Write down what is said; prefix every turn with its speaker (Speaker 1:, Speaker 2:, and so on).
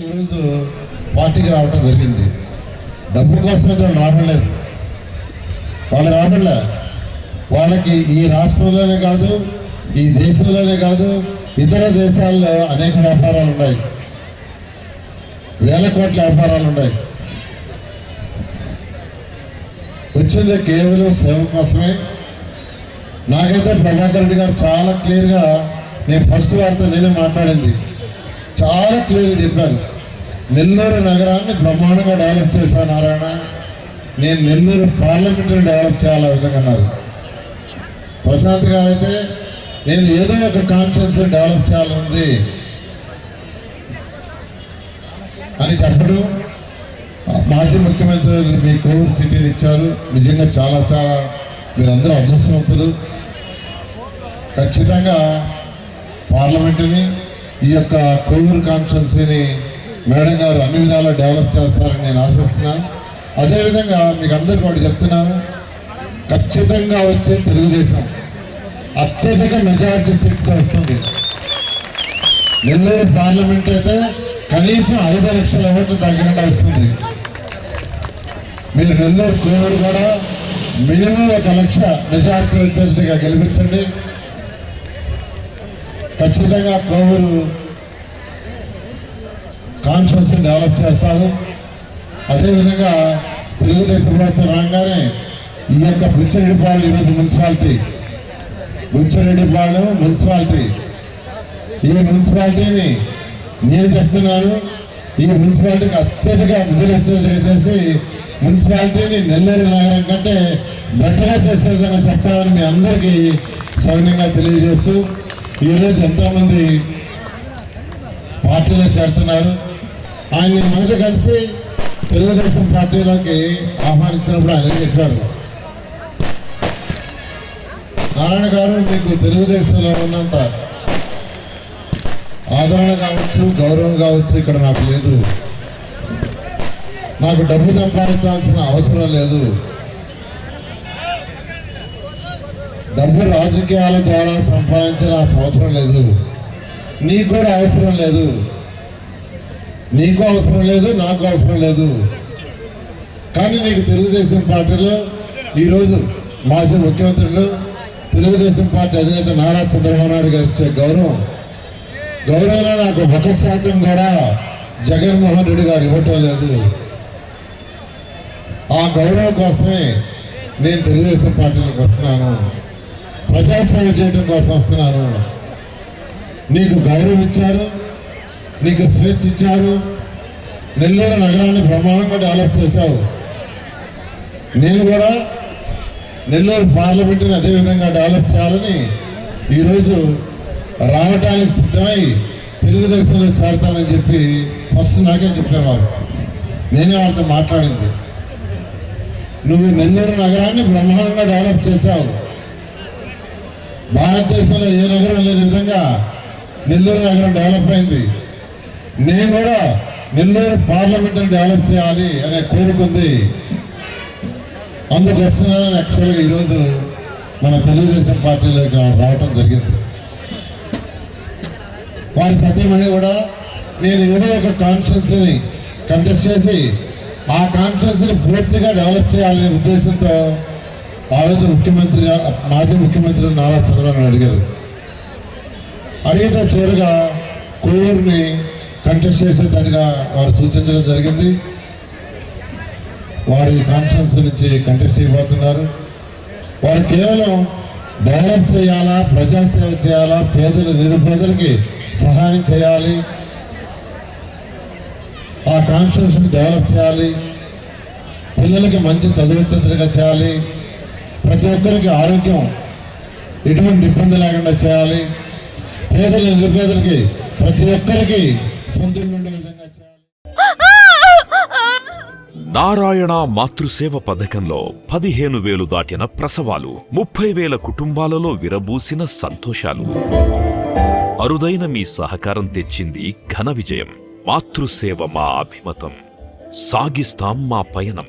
Speaker 1: ఈరోజు పార్టీకి రావడం జరిగింది డబ్బు కోసం వాళ్ళు లేదు వాళ్ళు రావట్లే వాళ్ళకి ఈ రాష్ట్రంలోనే కాదు ఈ దేశంలోనే కాదు ఇతర దేశాల్లో అనేక వ్యాపారాలు ఉన్నాయి వేల కోట్ల వ్యాపారాలు ఉన్నాయి వచ్చింది కేవలం సేవ కోసమే నాకైతే ప్రభాకర్ రెడ్డి గారు చాలా క్లియర్గా నేను ఫస్ట్ వారితో నేనే మాట్లాడింది చాలా క్లియర్గా చెప్పాను నెల్లూరు నగరాన్ని బ్రహ్మాండంగా డెవలప్ చేశాను నారాయణ నేను నెల్లూరు పార్లమెంట్ని డెవలప్ చేయాలి విధంగా అన్నారు ప్రశాంత్ గారు అయితే నేను ఏదో ఒక కాన్ఫిడెన్స్ డెవలప్ చేయాలనుంది అని చెప్పడం మాజీ ముఖ్యమంత్రి మీకు సిటీని ఇచ్చారు నిజంగా చాలా చాలా మీరందరూ అదృష్టవంతులు ఖచ్చితంగా పార్లమెంటుని ఈ యొక్క కోవూరు కాన్స్టెన్సీని మేడం గారు అన్ని విధాలా డెవలప్ చేస్తారని నేను ఆశిస్తున్నాను అదేవిధంగా మీకు అందరి పాటు చెప్తున్నాను ఖచ్చితంగా వచ్చే తెలుగుదేశం అత్యధిక మెజారిటీ సీట్ వస్తుంది నెల్లూరు పార్లమెంట్ అయితే కనీసం ఐదు లక్షల ఓట్లు తగ్గకుండా వస్తుంది మీరు నెల్లూరు కోవూరు కూడా మినిమం ఒక లక్ష మెజారిటీ వచ్చేట్టుగా గెలిపించండి ఖచ్చితంగా కోవూరు కాన్షియస్ని డెవలప్ చేస్తాము అదేవిధంగా తెలుగుదేశం ప్రభుత్వం రాగానే ఈ యొక్క బుచ్చిరెడ్డిపాడు ఈరోజు మున్సిపాలిటీ బుచ్చిరెడ్డిపాడు మున్సిపాలిటీ ఈ మున్సిపాలిటీని నేను చెప్తున్నాను ఈ మున్సిపాలిటీకి అత్యధిక నిధులు వచ్చేది చేసి మున్సిపాలిటీని నెల్లూరు నగరం కంటే బెటర్గా చేసే విధంగా చెప్తామని మీ అందరికీ సౌన్యంగా తెలియజేస్తూ ఈరోజు ఎంతోమంది పార్టీలో చేరుతున్నారు ఆయన మొదట కలిసి తెలుగుదేశం పార్టీలోకి ఆహ్వానించినప్పుడు అదే చెప్పారు నారాయణ గారు మీకు తెలుగుదేశంలో ఉన్నంత ఆదరణ కావచ్చు గౌరవం కావచ్చు ఇక్కడ నాకు లేదు నాకు డబ్బు సంపాదించాల్సిన అవసరం లేదు డబ్బు రాజకీయాల ద్వారా సంపాదించిన అవసరం లేదు నీకు కూడా అవసరం లేదు నీకు అవసరం లేదు నాకు అవసరం లేదు కానీ నీకు తెలుగుదేశం పార్టీలో ఈరోజు మాజీ ముఖ్యమంత్రులు తెలుగుదేశం పార్టీ అధినేత నారా చంద్రబాబు నాయుడు గారు ఇచ్చే గౌరవం గౌరవంలో నాకు ఒక శాతం కూడా జగన్మోహన్ రెడ్డి గారు ఇవ్వటం లేదు ఆ గౌరవం కోసమే నేను తెలుగుదేశం పార్టీలోకి వస్తున్నాను ప్రజాసేవ చేయడం కోసం వస్తున్నారు నీకు గౌరవం ఇచ్చారు నీకు స్వేచ్ఛ ఇచ్చారు నెల్లూరు నగరాన్ని బ్రహ్మాండంగా డెవలప్ చేశావు నేను కూడా నెల్లూరు పార్లమెంటుని అదేవిధంగా డెవలప్ చేయాలని ఈరోజు రావటానికి సిద్ధమై తెలుగుదేశంలో చేరతానని చెప్పి ఫస్ట్ నాకే చెప్పేవారు నేనే వాళ్ళతో మాట్లాడింది నువ్వు నెల్లూరు నగరాన్ని బ్రహ్మాండంగా డెవలప్ చేశావు భారతదేశంలో ఏ నగరం లేని విధంగా నెల్లూరు నగరం డెవలప్ అయింది నేను కూడా నెల్లూరు పార్లమెంటుని డెవలప్ చేయాలి అనే కోరుకుంది అందుకు వస్తున్నానని యాక్చువల్గా ఈరోజు మన తెలుగుదేశం పార్టీలోకి రావటం జరిగింది వారి సత్యమని కూడా నేను ఏదో ఒక కాన్షియన్స్ని కంటెస్ట్ చేసి ఆ కాన్షియన్స్ని పూర్తిగా డెవలప్ చేయాలనే ఉద్దేశంతో ఆ రోజు ముఖ్యమంత్రిగా మాజీ ముఖ్యమంత్రి నారా చంద్రబాబు అడిగారు అడిగితే చివరిగా కోవిడ్ని కంటెస్ట్ చేసేదానిగా వారు సూచించడం జరిగింది వారి కాన్ఫరెన్స్ నుంచి కంటెస్ట్ చేయబోతున్నారు వారు కేవలం డెవలప్ చేయాలా ప్రజాసేవ చేయాలా పేదలు నిరుపేదలకి సహాయం చేయాలి ఆ కాన్స్టిట్యూషన్ డెవలప్ చేయాలి పిల్లలకి మంచి చదువు చేయాలి ప్రతి ఒక్కరికి ఆరోగ్యం ఎటువంటి ఇబ్బంది లేకుండా చేయాలి పేదల నిరుపేదలకి ప్రతి ఒక్కరికి సంతృప్తి ఉండే విధంగా చేయాలి
Speaker 2: నారాయణ మాతృసేవ పథకంలో పదిహేను వేలు దాటిన ప్రసవాలు ముప్పై వేల కుటుంబాలలో విరబూసిన సంతోషాలు అరుదైన మీ సహకారం తెచ్చింది ఘన విజయం మాతృసేవ మా అభిమతం సాగిస్తాం మా పయనం